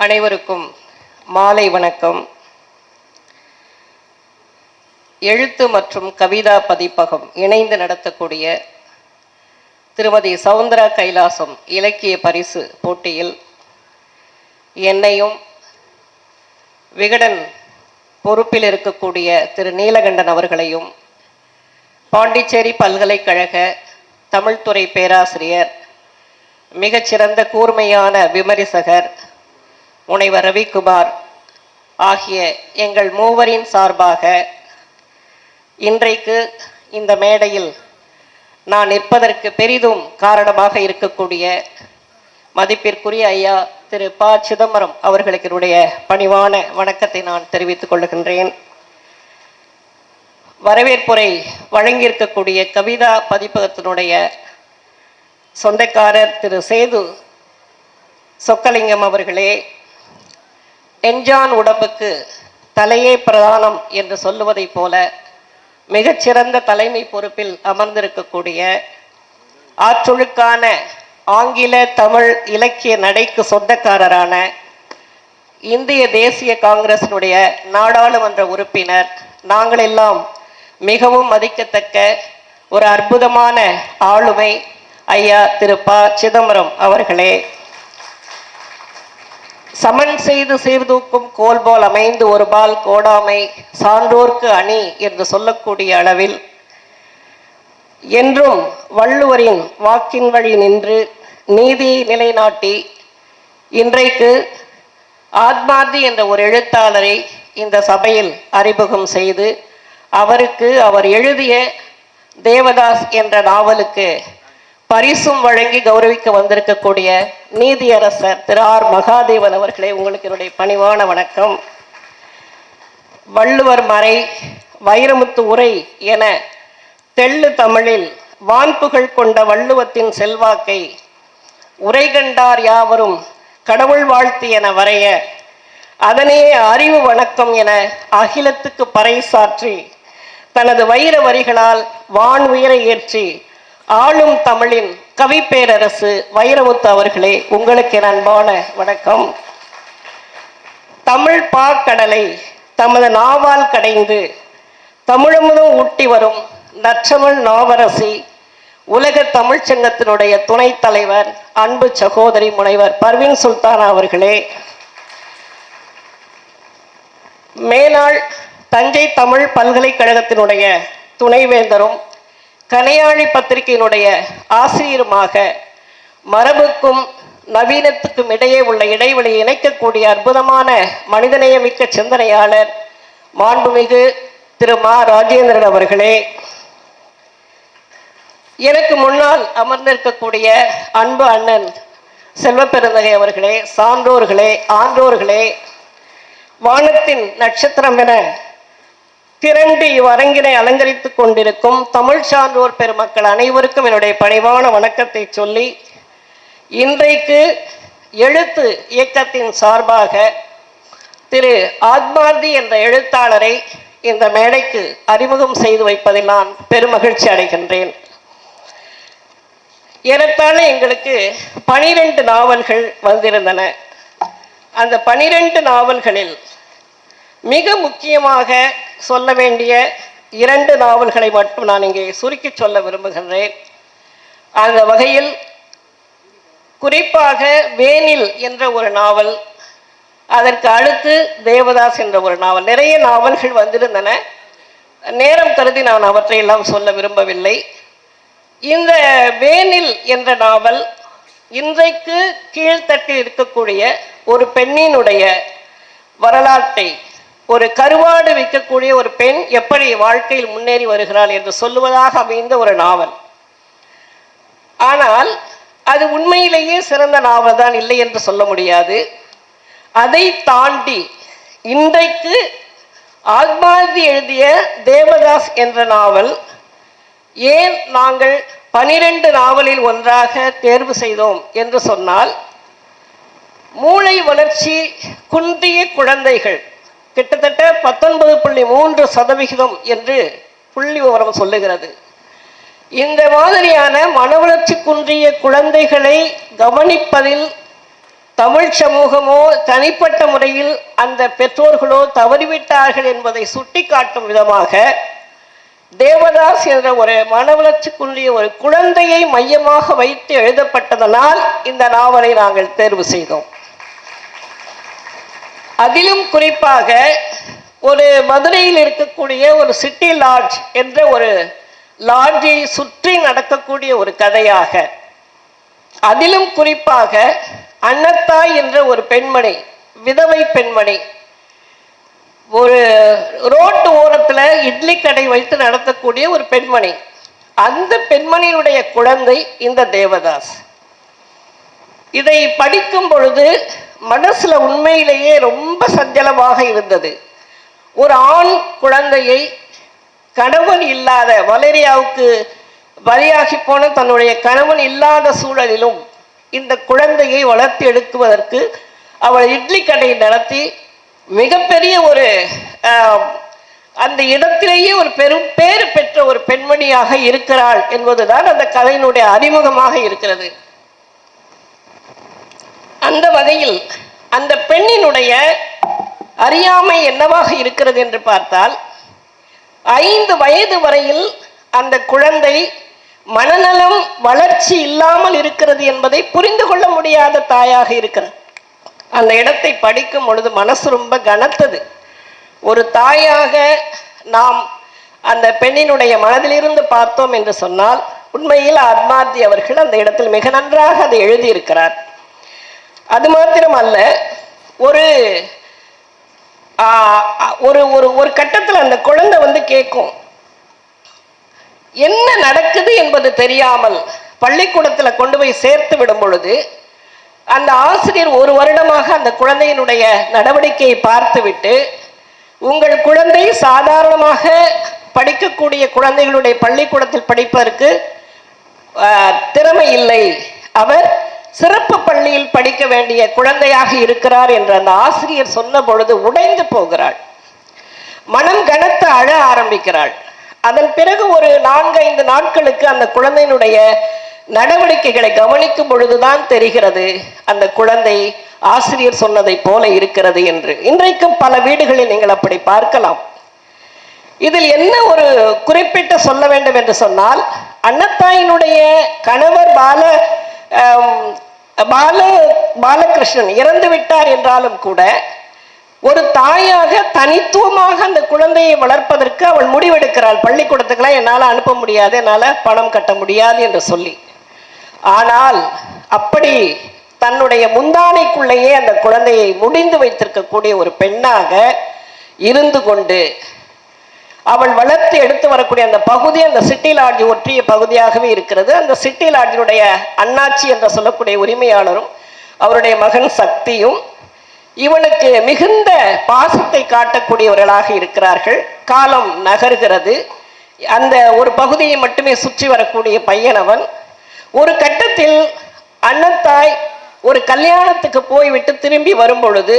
அனைவருக்கும் மாலை வணக்கம். எழுத்து மற்றும் கவிதா பதிப்பகம் இணைந்து நடத்தக்கூடிய திருமதி சவுந்தரா கைலாசம் இலக்கிய பரிசு போட்டியில் என்னையும் விகடன் பொறுப்பில் இருக்கக்கூடிய திரு நீலகண்டன் அவர்களையும் பாண்டிச்சேரி பல்கலைக்கழக தமிழ்துறை பேராசிரியர் மிகச்சிறந்த கூர்மையான விமரிசகர் முனைவர் ரவிக்குமார் ஆகிய எங்கள் மூவரின் சார்பாக இன்றைக்கு இந்த மேடையில் நான் நிற்பதற்கு பெரிதும் காரணமாக இருக்கக்கூடிய மதிப்பிற்குரிய ஐயா திரு ப. சிதம்பரம் அவர்களுக்கு என்னுடைய பணிவான வணக்கத்தை நான் தெரிவித்துக் கொள்கின்றேன். வரவேற்புரை வழங்கியிருக்கக்கூடிய கவிதா பதிப்பகத்தினுடைய சொந்தக்காரர் திரு சேது சொக்கலிங்கம் அவர்களே எஞ்சான் உடம்புக்கு தலையே பிரதானம் என்று சொல்லுவதைப் போல மிகச்சிறந்த தலைமை பொறுப்பில் அமர்ந்திருக்கக்கூடிய ஆற்றொழுக்கான ஆங்கில தமிழ் இலக்கிய நடைக்கு சொந்தக்காரரான இந்திய தேசிய காங்கிரசினுடைய நாடாளுமன்ற உறுப்பினர் நாங்கள் எல்லாம் மிகவும் மதிக்கத்தக்க ஒரு அற்புதமான ஆளுமை ஐயா திரு ப. சிதம்பரம் அவர்களே. சமன் செய்து சீர்தூக்கும் கோல் போல் அமைந்து ஒரு பால் கோடாமை சான்றோர்க்கு அணி என்று சொல்லக்கூடிய அளவில் என்றும் வள்ளுவரின் வாக்கின் வழி நின்று நீதியை நிலைநாட்டி இன்றைக்கு ஆத்மார்த்தி என்ற ஒரு எழுத்தாளரை இந்த சபையில் அறிமுகம் செய்து அவருக்கு அவர் எழுதிய தேவதாஸ் என்ற நாவலுக்கு பரிசும் வழங்கி கௌரவிக்க வந்திருக்கக்கூடிய நீதியரசர் திரு ஆர் மகாதேவன் அவர்களே உங்களுக்கு என்னுடைய பணிவான வணக்கம். வள்ளுவர் மறை வைரமுத்து உரை என தெள்ளு தமிழில் வான்புகழ் கொண்ட வள்ளுவத்தின் செல்வாக்கை உரை கண்டார் யாவரும் கடவுள் வாழ்த்து என வரைய அதனையே அறிவு வணக்கம் என அகிலத்துக்கு பறைசாற்றி தனது வைர வரிகளால் வான் உயிரை ஏற்றி ஆளும் தமிழின் கவிப்பேரரசு வைரமுத்து அவர்களே உங்களுக்கு என் அன்பான வணக்கம். தமிழ் பாக்கடலை தமது நாவால் கடைந்து தமிழமுதும் ஊட்டி வரும் நற்றமிழ் நாவரசி உலக தமிழ்ச் சங்கத்தினுடைய துணைத் தலைவர் அன்பு சகோதரி முனைவர் பர்வீன் சுல்தானா அவர்களே. மேலாள் தஞ்சை தமிழ் பல்கலைக்கழகத்தினுடைய துணைவேந்தரும் கனையாழி பத்திரிகையினுடைய ஆசிரியருமாக மரபுக்கும் நவீனத்துக்கும் இடையே உள்ள இடைவெளியை இணைக்கக்கூடிய அற்புதமான மனிதநேயமிக்க சிந்தனையாளர் மாண்புமிகு திரு மா. ராஜேந்திரன் அவர்களே எனக்கு முன்னால் அமர்ந்திருக்கக்கூடிய அன்பு அண்ணன் செல்வப்பெருந்தகை அவர்களே சான்றோர்களே ஆன்றோர்களே வானத்தின் நட்சத்திரம் என திரண்டு இவ்வரங்கினை அலங்கரித்துக் கொண்டிருக்கும் தமிழ் சான்றோர் பெருமக்கள் அனைவருக்கும் என்னுடைய பணிவான வணக்கத்தை சொல்லி இன்றைக்கு எழுத்து இயக்கத்தின் சார்பாக திரு ஆத்மார்த்தி என்ற எழுத்தாளரை இந்த மேடைக்கு அறிமுகம் செய்து வைப்பதில் நான் பெருமகிழ்ச்சி அடைகின்றேன். ஏறத்தாழ எங்களுக்கு பனிரெண்டு நாவல்கள் வந்திருந்தன. அந்த பனிரெண்டு நாவல்களில் மிக முக்கியமாக சொல்ல வேண்டிய இரண்டு நாவல்களை மட்டும் நான் இங்கே சுருக்கி சொல்ல விரும்புகின்றேன். அந்த வகையில் குறிப்பாக வேனில் என்ற ஒரு நாவல் அதற்கு அடுத்து தேவதாஸ் என்ற ஒரு நாவல். நிறைய நாவல்கள் வந்திருந்தன. நேரம் கருதி நான் அவற்றையெல்லாம் சொல்ல விரும்பவில்லை. இந்த வேனில் என்ற நாவல் இன்றைக்கு கீழ்த்தட்டில் இருக்கக்கூடிய ஒரு பெண்ணினுடைய வரலாற்றை ஒரு கருவாடு விற்கக்கூடிய ஒரு பெண் எப்படி வாழ்க்கையில் முன்னேறி வருகிறாள் என்று சொல்லுவதாக அமைந்த ஒரு நாவல். ஆனால் அது உண்மையிலேயே சிறந்த நாவல் தான் இல்லை என்று சொல்ல முடியாது. அதை தாண்டி இன்றைக்கு ஆத்மாதி எழுதிய தேவதாஸ் என்ற நாவல் ஏன் நாங்கள் பனிரெண்டு நாவலில் ஒன்றாக தேர்வு செய்தோம் என்று சொன்னால் மூளை வளர்ச்சி குன்றிய குழந்தைகள் கிட்டத்தட்ட பத்தொன்பது புள்ளி மூன்று சதவிகிதம் என்று புள்ளி விவரம் சொல்லுகிறது. இந்த மாதிரியான மனவளர்ச்சி குன்றிய குழந்தைகளை கவனிப்பதில் தமிழ் சமூகமோ தனிப்பட்ட முறையில் அந்த பெற்றோர்களோ தவறிவிட்டார்கள் என்பதை சுட்டிக்காட்டும் விதமாக தேவதாஸ் என்ற ஒரு மனவளர்ச்சிக்குரிய ஒரு குழந்தையை மையமாக வைத்து எழுதப்பட்டதனால் இந்த நாவலை நாங்கள் தேர்வு செய்தோம். அதிலும் குறிப்பாக ஒரு மதுரையில் இருக்கக்கூடிய ஒரு சிட்டி லாட்ஜ் என்ற ஒரு லாட்ஜை சுற்றி நடக்கக்கூடிய ஒரு கதையாக. அதிலும் குறிப்பாக அன்னத்தாய் என்ற ஒரு பெண்மணி விதவை பெண்மணி ஒரு ரோட்டு ஓரத்தில் இட்லி கடை வைத்து நடத்தக்கூடிய ஒரு பெண்மணி. அந்த பெண்மணியினுடைய குழந்தை இந்த தேவதாஸ். இதை படிக்கும் பொழுது மனசில் உண்மையிலேயே ரொம்ப சஞ்சலமாக இருந்தது. ஒரு ஆண் குழந்தையை கணவன் இல்லாத வலேரியாவுக்கு பலியாகி போன தன்னுடைய கணவன் இல்லாத சூழலிலும் இந்த குழந்தையை வளர்த்து எடுக்குவதற்கு அவள் இட்லி கடை நடத்தி மிகப்பெரிய ஒரு அந்த இடத்திலேயே ஒரு பெரும் பேறு பெற்ற ஒரு பெண்மணியாக இருக்கிறாள் என்பதுதான் அந்த கதையினுடைய அறிமுகமாக இருக்கிறது. அந்த வகையில் அந்த பெண்ணினுடைய அறியாமை என்னவாக இருக்கிறது என்று பார்த்தால் ஐந்து வயது வரையில் அந்த குழந்தை மனநலம் வளர்ச்சி இல்லாமல் இருக்கிறது என்பதை புரிந்து கொள்ள முடியாத தாயாக இருக்கிறார் அந்த இடத்தை படிக்கும் பொழுது மனசு ரொம்ப கனத்தது. ஒரு தாயாக நாம் அந்த பெண்ணினுடைய மனதிலிருந்து பார்த்தோம் என்று சொன்னால் உண்மையில் ஆத்மார்த்தி அவர்கள் அந்த இடத்தில் மிக நன்றாக அதை எழுதியிருக்கிறார். அது மாத்திரமல்ல ஒரு ஒரு ஒரு ஒரு கட்டத்தில் அந்த குழந்தை வந்து கேட்கும் என்ன நடக்குது என்பது தெரியாமல் பள்ளிக்கூடத்தில் கொண்டு போய் சேர்த்து விடும் பொழுது அந்த ஆசிரியர் ஒரு வருடமாக அந்த குழந்தையினுடைய நடவடிக்கையை பார்த்துவிட்டு உங்கள் குழந்தை சாதாரணமாக படிக்கக்கூடிய குழந்தைகளுடைய பள்ளிக்கூடத்தில் படிப்பதற்கு திறமை இல்லை. அவர் சிறப்பு பள்ளியில் படிக்க வேண்டிய குழந்தையாக இருக்கிறார் என்று அந்த ஆசிரியர் சொன்ன பொழுது உடைந்து போகிறாள். மனம் கனத்து அழ ஆரம்பிக்கிறாள். அதன் பிறகு ஒரு நான்கைந்து நாட்களுக்கு அந்த குழந்தையினுடைய நடவடிக்கைகளை கவனிக்கும் பொழுதுதான் தெரிகிறது அந்த குழந்தை ஆசிரியர் சொன்னதைப் போல இருக்கிறது என்று. இன்றைக்கும் பல வீடுகளில் நீங்கள் அப்படி பார்க்கலாம். இதில் என்ன ஒரு குறிப்பிட்டு சொல்ல வேண்டும் என்று சொன்னால் அன்னத்தாயினுடைய கணவர் பால பால பாலகிருஷ்ணன் இறந்து விட்டார் என்றாலும் கூட ஒரு தாயாக தனித்துவமாக அந்த குழந்தையை வளர்ப்பதற்கு அவள் முடிவெடுக்கிறாள். பள்ளிக்கூடத்துக்கெல்லாம் என்னால் அனுப்ப முடியாது என்னால் பணம் கட்ட முடியாது என்று சொல்லி. ஆனால் அப்படி தன்னுடைய முந்தானைக்குள்ளேயே அந்த குழந்தையை முடிந்து வைத்திருக்கக்கூடிய ஒரு பெண்ணாக இருந்து கொண்டு அவள் வளர்த்து எடுத்து வரக்கூடிய அந்த பகுதி அந்த சிட்டி லாட்ஜ் ஒற்றிய பகுதியாகவே இருக்கிறது. அந்த சிட்டி லாட்ஜினுடைய அண்ணாச்சி என்று சொல்லக்கூடிய உரிமையாளரும் அவருடைய மகன் சக்தியும் இவனுக்கு மிகுந்த பாசத்தை காட்டக்கூடியவர்களாக இருக்கிறார்கள். காலம் நகர்கிறது. அந்த ஒரு பகுதியை மட்டுமே சுற்றி வரக்கூடிய பையனவன் ஒரு கட்டத்தில் அண்ணத்தாய் ஒரு கல்யாணத்துக்கு போய்விட்டு திரும்பி வரும் பொழுது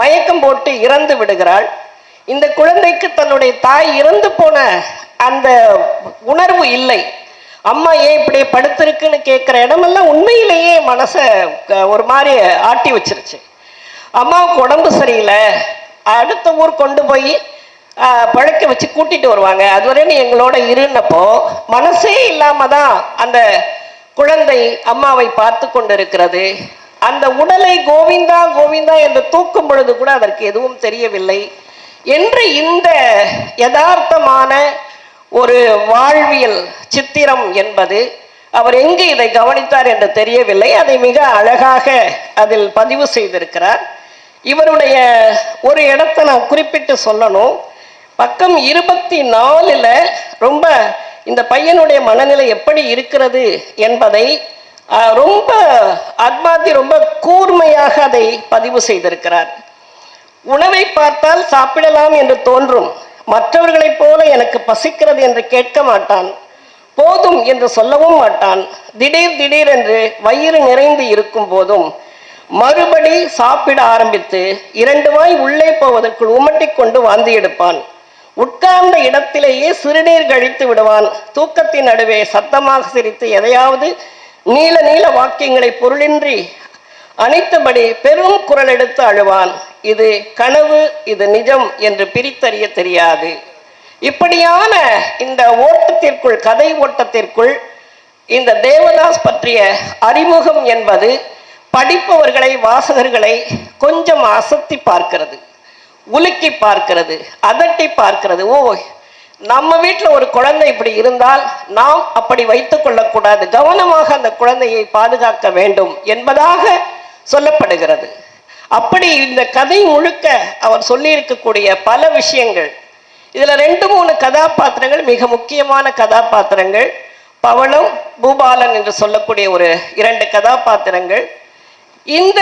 மயக்கம் போட்டு இறந்து விடுகிறாள். இந்த குழந்தைக்கு தன்னுடைய தாய் இறந்து போன அந்த உணர்வு இல்லை. அம்மா ஏன் இப்படி படுத்திருக்குன்னு கேட்குற இடமெல்லாம் உண்மையிலேயே மனசை க- ஒரு மாதிரி ஆட்டி வச்சிருச்சு. அம்மாவுக்கு உடம்பு சரியில்லை. அடுத்த ஊர் கொண்டு போய் பழக்க வச்சு கூட்டிட்டு வருவாங்க. அதுவரை நீ எங்களோட இருன்னப்போ மனசே இல்லாம தான் அந்த குழந்தை அம்மாவை பார்த்து கொண்டிருக்கிறது. அந்த உடலை கோவிந்தா கோவிந்தா என்று தூக்கும் பொழுது கூட அதற்கு எதுவும் தெரியவில்லை. என்று இந்த யதார்த்தமான ஒரு வாழ்வியல் சித்திரம் என்பது அவர் எங்கு இதை கவனித்தார் என்று தெரியவில்லை. அதை மிக அழகாக அதில் பதிவு செய்திருக்கிறார். இவருடைய ஒரு இடத்தை நான் குறிப்பிட்டு சொல்லணும். பக்கம் இருபத்தி நாலில் ரொம்ப இந்த பையனுடைய மனநிலை எப்படி இருக்கிறது என்பதை ரொம்ப அத்மாதி ரொம்ப கூர்மையாக அதை பதிவு செய்திருக்கிறார். உணவை பார்த்தால் சாப்பிடலாம் என்று தோன்றும். மற்றவர்களைப் போல எனக்கு பசிக்கிறது என்று கேட்க மாட்டான். போதும் என்று சொல்லவும் மாட்டான். திடீர் திடீர் என்று வயிறு நிறைந்து இருக்கும் போதும் மறுபடி சாப்பிட ஆரம்பித்து இரண்டு வாய் உள்ளே போவதற்குள் உமட்டிக் கொண்டு வாந்தி எடுப்பான். உட்கார்ந்த இடத்திலேயே சிறுநீர் கழித்து விடுவான். தூக்கத்தின் நடுவே சத்தமாக சிரித்து எதையாவது நீள நீள வாக்கியங்களை பொருளின்றி அனைத்தபடி பெரும் குரல் எடுத்து அழுவான். இது கனவு இது நிஜம் என்று பிரித்தறிய தெரியாது. இப்படியான இந்த ஓட்டத்திற்குள் கதை ஓட்டத்திற்குள் இந்த தேவதாஸ் பற்றிய அறிமுகம் என்பது படிப்பவர்களை வாசகர்களை கொஞ்சம் அசத்தி பார்க்கிறது உலுக்கி பார்க்கிறது அதட்டி பார்க்கிறது. ஓ நம்ம வீட்டில் ஒரு குழந்தை இப்படி இருந்தால் நாம் அப்படி வைத்துக் கொள்ளக்கூடாது. கவனமாக அந்த குழந்தையை பாதுகாக்க வேண்டும் என்பதாக சொல்லப்படுகிறது. அப்படி இந்த கதை முழுக்க அவர் சொல்லியிருக்கக்கூடிய பல விஷயங்கள். இதில் ரெண்டு மூணு கதாபாத்திரங்கள் மிக முக்கியமான கதாபாத்திரங்கள். பவளம் பூபாலன் என்று சொல்லக்கூடிய ஒரு இரண்டு கதாபாத்திரங்கள். இந்த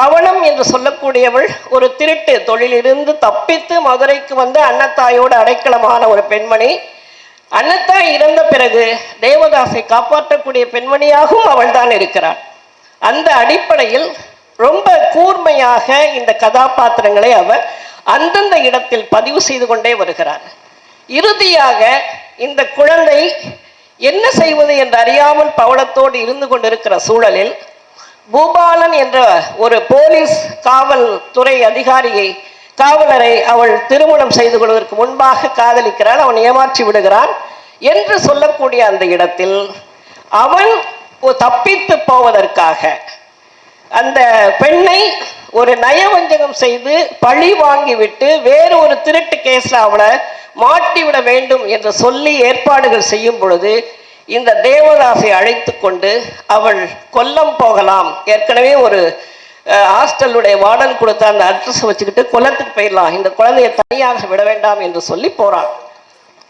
பவளம் என்று சொல்லக்கூடியவள் ஒரு திருட்டு தொழிலிருந்து தப்பித்து மதுரைக்கு வந்து அன்னத்தாயோடு அடைக்கலமான ஒரு பெண்மணி. அன்னத்தாய் இறந்த பிறகு தேவதாசை காப்பாற்றக்கூடிய பெண்மணியாகவும் அவள்தான் இருக்கிறாள். அந்த அடிப்படையில் ரொம்ப கூர்மையாக இந்த கதாபாத்திரங்களை அவர் அந்தந்த இடத்தில் பதிவு செய்து கொண்டே வருகிறார். இறுதியாக இந்த குழந்தை என்ன செய்வது என்று அறியாமல் பவளத்தோடு இருந்து கொண்டிருக்கிற சூழலில் பூபாலன் என்ற ஒரு போலீஸ் காவல்துறை அதிகாரியை காவலரை அவள் திருமணம் செய்து கொள்வதற்கு முன்பாக காதலிக்கிறாள். அவன் ஏமாற்றி விடுகிறான் என்று சொல்லக்கூடிய அந்த இடத்தில் அவன் தப்பித்து போவதற்காக. அந்த பெண்ணை ஒரு நயவஞ்சகம் செய்து பழி வாங்கிவிட்டு வேறு ஒரு திருட்டு கேஸ்ல அவளை மாட்டிவிட வேண்டும் என்று சொல்லி ஏற்பாடுகள் செய்யும் பொழுது இந்த தேவதாசை அழைத்து கொண்டு அவள் கொல்லம் போகலாம். ஏற்கனவே ஒரு ஹாஸ்டலுடைய வார்டன் கொடுத்த அந்த அட்ரஸ் வச்சுக்கிட்டு குளத்துக்கு போயிடலாம். இந்த குழந்தையை தனியாக விட வேண்டாம் என்று சொல்லி போறான்.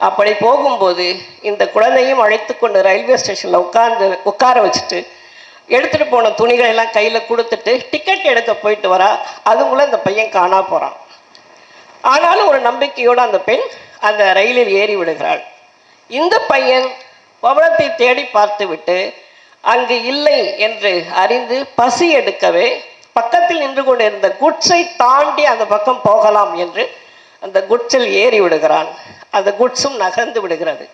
அப்படி போகும்போது இந்த குழந்தையும் அழைத்து கொண்டு ரயில்வே ஸ்டேஷனில் உட்கார்ந்து உட்கார வச்சுட்டு எடுத்துட்டு போன துணிகள் எல்லாம் கையில் கொடுத்துட்டு டிக்கெட் எடுக்க போயிட்டு வரா. அதுக்குள்ள இந்த பையன் காணா போகிறான் ஆனாலும் ஒரு நம்பிக்கையோடு அந்த பெண் அந்த ரயிலில் ஏறி விடுகிறாள். இந்த பையன் பவளத்தை தேடி பார்த்துவிட்டு அங்கு இல்லை என்று அறிந்து பசி எடுக்கவே பக்கத்தில் நின்று கொண்டிருந்த குட்ஸை தாண்டி அந்த பக்கம் போகலாம் என்று அந்த குட்ஸில் ஏறி விடுகிறான். அந்த குட்ஸும் நகர்ந்து விடுகிறது.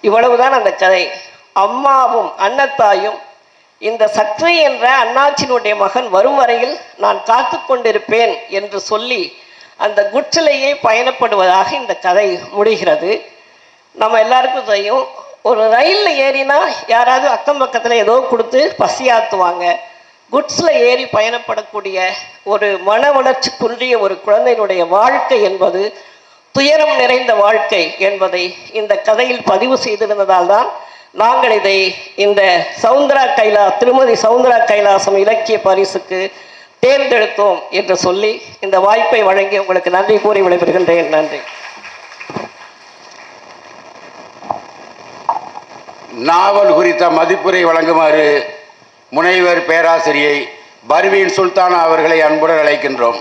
இவ்வளவுதான் அந்த கதை. அம்மாவும் அன்னத்தாயும் இந்த சக்தி என்ற அண்ணாச்சினுடைய மகன் வரும் வரையில் நான் காத்து கொண்டிருப்பேன் என்று சொல்லி அந்த குட்சிலேயே பயணப்படுவதாக இந்த கதை முடிகிறது. நம்ம எல்லாருக்கும் தெரியும் ஒரு ரயிலில் ஏறினா யாராவது அக்கம் பக்கத்தில் ஏதோ கொடுத்து பசியாத்துவாங்க. குட்ஸில் ஏறி பயணப்படக்கூடிய ஒரு மன வளர்ச்சி குன்றிய ஒரு குழந்தையினுடைய வாழ்க்கை என்பது துயரம் நிறைந்த வாழ்க்கை என்பதை இந்த கதையில் பதிவு செய்திருந்ததால் தான் நாங்கள் இதை இந்த சவுந்தரா கைலா திருமதி சவுந்தரா கைலாசம் இலக்கிய பரிசுக்கு தேர்ந்தெடுத்தோம் என்று சொல்லி இந்த வாய்ப்பை வழங்கி உங்களுக்கு நன்றி கூறி விடைபெறுகின்றேன். நன்றி. நாவல் குறித்த மதிப்புரை வழங்குமாறு முனைவர் பேராசிரியை பர்வீன் சுல்தானா அவர்களை அன்புடன் அழைக்கின்றோம்.